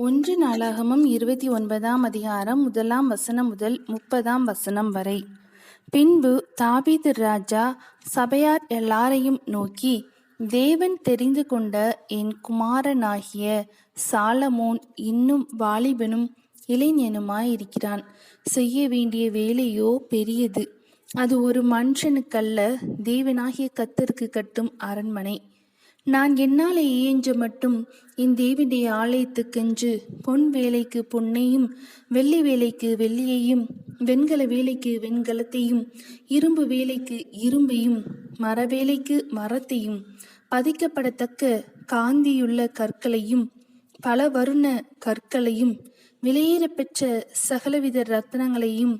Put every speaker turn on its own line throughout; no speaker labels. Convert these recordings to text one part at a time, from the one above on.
ஒன்று நாளாகமும் இருபத்தி ஒன்பதாம் அதிகாரம் முதலாம் வசனம் முதல் முப்பதாம் வசனம் வரை. பின்பு தாபீது ராஜா சபையார் எல்லாரையும் நோக்கி தேவன் தெரிந்து கொண்ட என் குமாரனாகிய சாலமோன் இன்னும் வாலிபனும் இளைஞனுமாயிருக்கிறான். செய்ய வேண்டிய வேலையோ பெரியது. அது ஒரு மனுஷனுக்கல்ல தேவனாகிய கத்தருக்கு கட்டும் அரண்மனை. நான் என்னாலே இயன்ற மட்டும் என் தேவனுடைய ஆலயத்துக்கென்று பொன் வேலைக்கு பொன்னையும் வெள்ளி வேலைக்கு வெள்ளியையும் வெண்கல வேலைக்கு வெண்கலத்தையும் இரும்பு வேலைக்கு இரும்பையும் மரவேலைக்கு மரத்தையும் பதிக்கப்படத்தக்க காந்தியுள்ள கற்களையும் பல வருண கற்களையும் விலையேறப் பெற்ற சகலவித ரத்னங்களையும்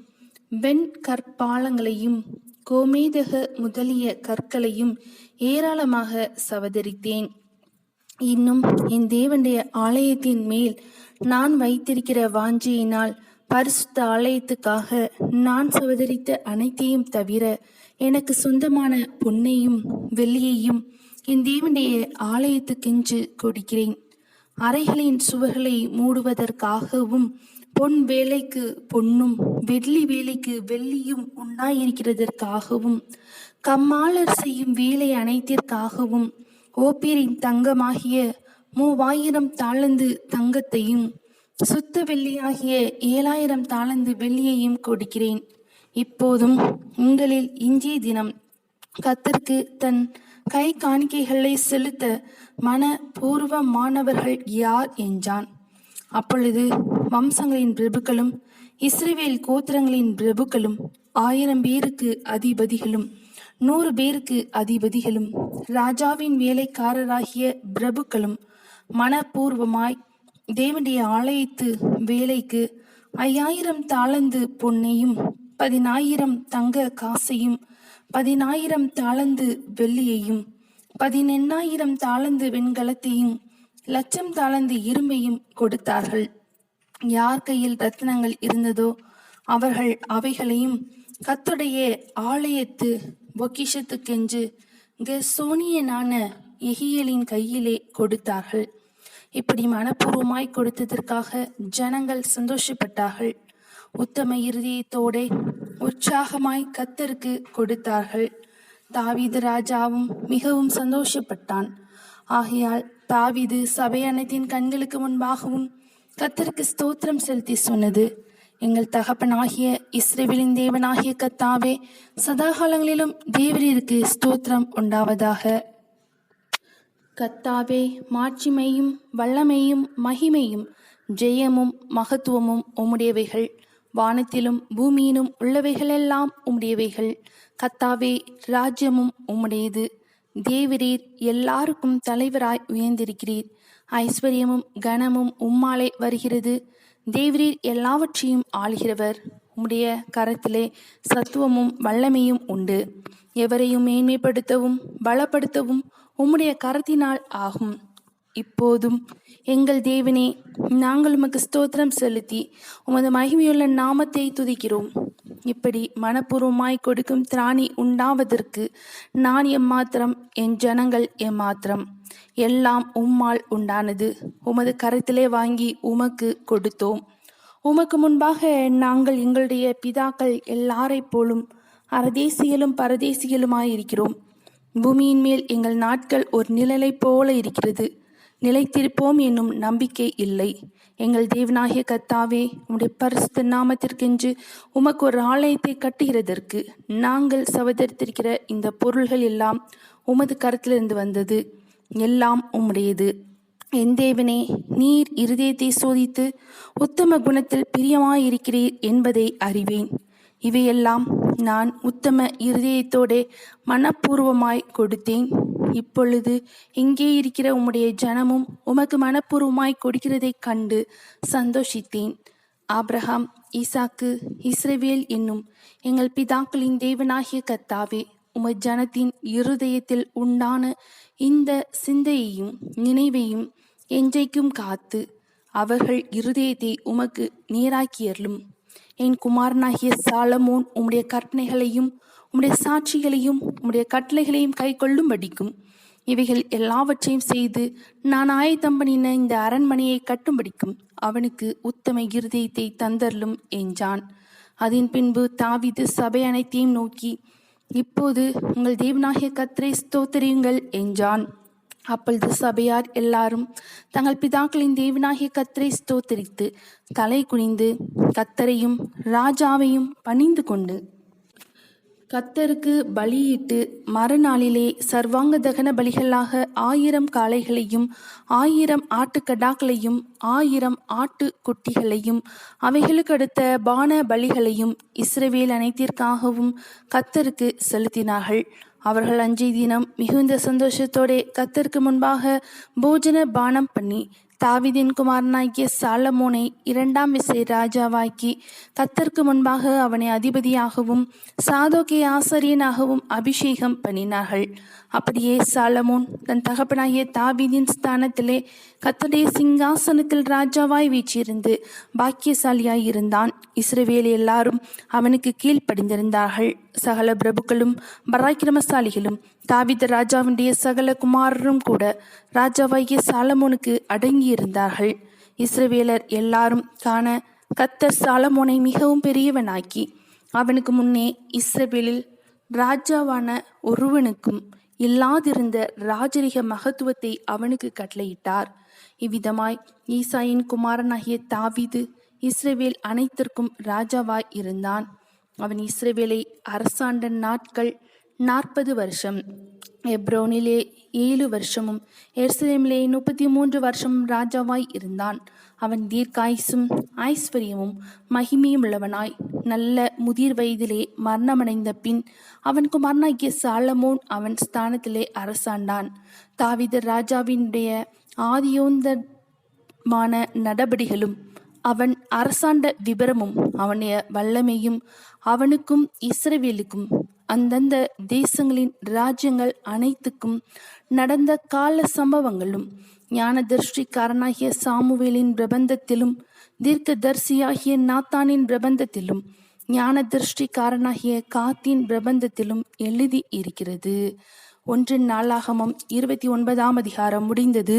வெண் கற்பாலங்களையும் கோமேதக முதலிய கற்களையும் ஏராளமாக சவதரித்தேன். இன்னும் என் தேவனுடைய ஆலயத்தின் மேல் நான் வைத்திருக்கிற வாஞ்சியினால் பரிசுத்த ஆலயத்துக்காக நான் சவதரித்த அனைத்தையும் தவிர எனக்கு சொந்தமான பொன்னையும் வெள்ளியையும் என் தேவனுடைய ஆலயத்துக்கென்று கொடுக்கிறேன். அறைகளின் சுவர்களை மூடுவதற்காகவும் பொன் வேலைக்கு பொன்னும் வெள்ளி வேலைக்கு வெள்ளியும் உண்டாயிருக்கிறதற்காகவும் கம்மாளர் செய்யும் வேலை அனைத்திற்காகவும் ஓப்பீரின் தங்கமாகிய மூவாயிரம் தாளந்து தங்கத்தையும் சுத்த வெள்ளியாகிய ஏழாயிரம் தாளந்து வெள்ளியையும் கொடுக்கிறேன். இப்போதும் உங்களில் இன்றைய தினம் கத்திற்கு தன் கை காணிக்கைகளை செலுத்த மன பூர்வமானவர்கள் யார் என்றான். அப்பொழுது வம்சங்களின் பிரபுக்களும் இஸ்ரேவேல் கோத்திரங்களின் பிரபுக்களும் ஆயிரம் பேருக்கு அதிபதிகளும் நூறு பேருக்கு அதிபதிகளும் ராஜாவின் வேலைக்காரராகிய பிரபுக்களும் மனப்பூர்வமாய் தேவனுடைய ஆலயத்து வேலைக்கு ஐயாயிரம் தாளந்து பொன்னையும் பதினாயிரம் தங்க காசையும் பதினாயிரம் தாளந்து வெள்ளியையும் பதினெண்ணாயிரம் தாளந்து வெண்கலத்தையும் லட்சம் தாளந்து இரும்பையும் கொடுத்தார்கள். யார் கையில் ரத்தினங்கள் இருந்ததோ அவர்கள் அவைகளையும் கத்துடைய ஆலயத்து பொக்கிஷத்துக்கென்று கெசோனியனான எகியலின் கையிலே கொடுத்தார்கள். இப்படி மனப்பூர்வமாய் கொடுத்ததற்காக ஜனங்கள் சந்தோஷப்பட்டார்கள். உத்தம இருதயத்தோடே உற்சாகமாய் கத்தருக்கு கொடுத்தார்கள். தாவீது ராஜாவும் மிகவும் சந்தோஷப்பட்டான். ஆகையால் தாவீது சபை அனைத்தின் கண்களுக்கு முன்பாகவும் கத்தருக்கு ஸ்தோத்திரம் செலுத்தி சொன்னது. எங்கள் தகப்பனாகிய இஸ்ரேவிலின் தேவனாகிய கத்தாவே சதாகாலங்களிலும் தேவரீருக்கு ஸ்தோத்திரம் உண்டாவதாக. கத்தாவே மாட்சிமையும் வல்லமையும் மகிமையும் ஜெயமும் மகத்துவமும் உம்முடையவைகள். வானத்திலும் பூமியிலும் உள்ளவைகளெல்லாம் உம்முடையவைகள். கத்தாவே ராஜ்யமும் உம்முடையது. தேவரீர் எல்லாருக்கும் தலைவராய் உயர்ந்திருக்கிறீர். ஐஸ்வர்யமும் கனமும் உம்மாலே வருகிறது. தேவரீர் எல்லாவற்றையும் ஆள்கிறவர். உம்முடைய கரத்திலே சத்துவமும் வல்லமையும் உண்டு. எவரையும் மேன்மைப்படுத்தவும் பலப்படுத்தவும் உம்முடைய கரத்தினால் ஆகும். இப்போதும் எங்கள் தேவனே நாங்கள் உமக்கு ஸ்தோத்திரம் செலுத்தி உமது மகிமையுள்ள நாமத்தை துதிக்கிறோம். இப்படி மனப்பூர்வமாய் கொடுக்கும் திராணி உண்டாவதற்கு நான் எம்மாத்திரம் என் ஜனங்கள் எம்மாத்திரம். எல்லாம் உம்மால் உண்டானது. உமது கரத்திலே வாங்கி உமக்கு கொடுத்தோம். உமக்கு முன்பாக நாங்கள் எங்களுடைய பிதாக்கள் எல்லாரைப் போலும் அரதேசியலும் பரதேசியலுமாயிருக்கிறோம். பூமியின் மேல் எங்கள் நாட்கள் ஒரு நிழலைப் போல இருக்கிறது. நிலைத்திருப்போம் என்னும் நம்பிக்கை இல்லை. எங்கள் தேவனாகிய கத்தாவே உம்முடைய பரிசுத்த நாமத்திற்கென்று உமக்கு ஒரு ஆலயத்தை கட்டுகிறதற்கு நாங்கள் சவதரித்திருக்கிற இந்த பொருள்கள் எல்லாம் உமது கரத்திலிருந்து வந்தது. எல்லாம் உம்முடையது. என் தேவனே நீர் இருதயத்தை சோதித்து உத்தம குணத்தில் பிரியமாயிருக்கிறீர் என்பதை அறிவேன். இவையெல்லாம் நான் உத்தம இருதயத்தோடே மனப்பூர்வமாய் கொடுத்தேன். இப்பொழுது இங்கே இருக்கிற உம்முடைய ஜனமும் உமக்கு மனப்பூர்வமாய் கொடுக்கிறதைக் கண்டு சந்தோஷித்தேன். ஆப்ரஹாம் ஈசாக்கு இஸ்ரவேல் என்னும் எங்கள் பிதாக்களின் தேவனாகிய கத்தாவே உம ஜனத்தின் இருதயத்தில் உண்டான இந்த சிந்தையையும் நினைவையும் என்றைக்கும் காத்து அவர்கள் இருதயத்தை உமக்கு நேராக்கியருளும் என் குமாரனாகிய சாலமோன் உம்முடைய கற்பனைகளையும் உம்முடைய சாட்சிகளையும் உம்முடைய கட்டளைகளையும் கை கொள்ளும்படிக்கும் இவைகள் எல்லாவற்றையும் செய்து நான் ஆயத்தம் பண்ணின இந்த அரண்மனையை கட்டும்படிக்கும் அவனுக்கு உத்தம இருதயத்தை தந்தரலும் என்றான். அதன் பின்பு தாவிது சபை அனைத்தையும் நோக்கி இப்போது உங்கள் தேவனாகிய கர்த்தரை ஸ்தோத்தரியுங்கள் என்றான். அப்பொழுது சபையார் எல்லாரும் தங்கள் பிதாக்களின் தேவனாகிய கத்தரை ஸ்தோத்தரித்து தலை குனிந்து கத்தரையும் ராஜாவையும் பணிந்து கொண்டு கத்தருக்கு பலியிட்டு மறுநாளிலே சர்வாங்க தகன பலிகளாக ஆயிரம் காளைகளையும் ஆயிரம் ஆட்டுக்கடாக்களையும் ஆயிரம் ஆட்டு குட்டிகளையும் அவைகளுக்கு அடுத்த பான பலிகளையும் இஸ்ரவேல் அனைத்திற்காகவும் கத்தருக்கு செலுத்தினார்கள். அவர்கள் அஞ்சை தினம் மிகுந்த சந்தோஷத்தோடே கத்தருக்கு முன்பாக போஜன பானம் பண்ணி தாவிதின் குமாரனாகிய சாலமோனை இரண்டாம் விசை ராஜாவாக்கி கத்தருக்கு முன்பாக அவனை அதிபதியாகவும் சாதோக்கை ஆசிரியனாகவும் அபிஷேகம் பண்ணினார்கள். அப்படியே சாலமோன் தன் தகப்பனாகிய தாவிதின் ஸ்தானத்திலே கத்தடைய சிங்காசனத்தில் ராஜாவாய் வீச்சிருந்து பாக்கியசாலியாய் இருந்தான். இஸ்ரவேல் எல்லாரும் அவனுக்கு கீழ்ப்படிந்திருந்தார்கள். சகல பிரபுக்களும் பராக்கிரமசாலிகளும் தாவித ராஜாவுடைய சகல குமாரரும் கூட ராஜாவாகிய சாலமோனுக்கு அடங்கி அடங்கியிருந்தார்கள் இஸ்ரவேலர் எல்லாரும் காண கத்தர் சாலமோனை மிகவும் பெரியவனாக்கி அவனுக்கு முன்னே இஸ்ரவேலில் ராஜாவான ஒருவனுக்கும் இல்லாதிருந்த ராஜரிக மகத்துவத்தை அவனுக்கு கட்டளையிட்டார். இவ்விதமாய் ஈசாயின் குமாரனாகிய தாவிது இஸ்ரவேல் அனைத்திற்கும் ராஜாவாய் இருந்தான். அவன் இஸ்ரவேலை அரசாண்ட நாட்கள் நாற்பது வருஷம். எப்ரோனிலே ஏழு வருஷமும் எருசலேமிலே முப்பத்தி மூன்று வருஷமும் ராஜாவாய் இருந்தான். அவன் தீர்க்காயுசும் ஐஸ்வர்யமும் மகிமையும் உள்ளவனாய். நல்ல முதிர் வயதிலே மரணமடைந்த பின் அவன் குமாரனாகிய சாலமோன் அவன் ஸ்தானத்திலே அரசாண்டான். தாவிதர் ராஜாவினுடைய ஆதியோந்தமான நடபடிகளும் அவன் அரசாண்ட விபரமும் அவனுடைய வல்லமையும் அவனுக்கும் இஸ்ரவேலுக்கும் அந்தந்த தேசங்களின் ராஜ்யங்கள் அனைத்துக்கும் நடந்த கால சம்பவங்களும் ஞான திருஷ்டிக்காரனாகிய சாமுவேலின் பிரபந்தத்திலும் தீர்க்கதர்சியாகிய நாத்தானின் பிரபந்தத்திலும் ஞான திருஷ்டிக்காரனாகிய காத்தின் பிரபந்தத்திலும் எழுதி இருக்கிறது. ஒன்றின் நாளாகமம் இருபத்தி ஒன்பதாம் அதிகாரம் முடிந்தது.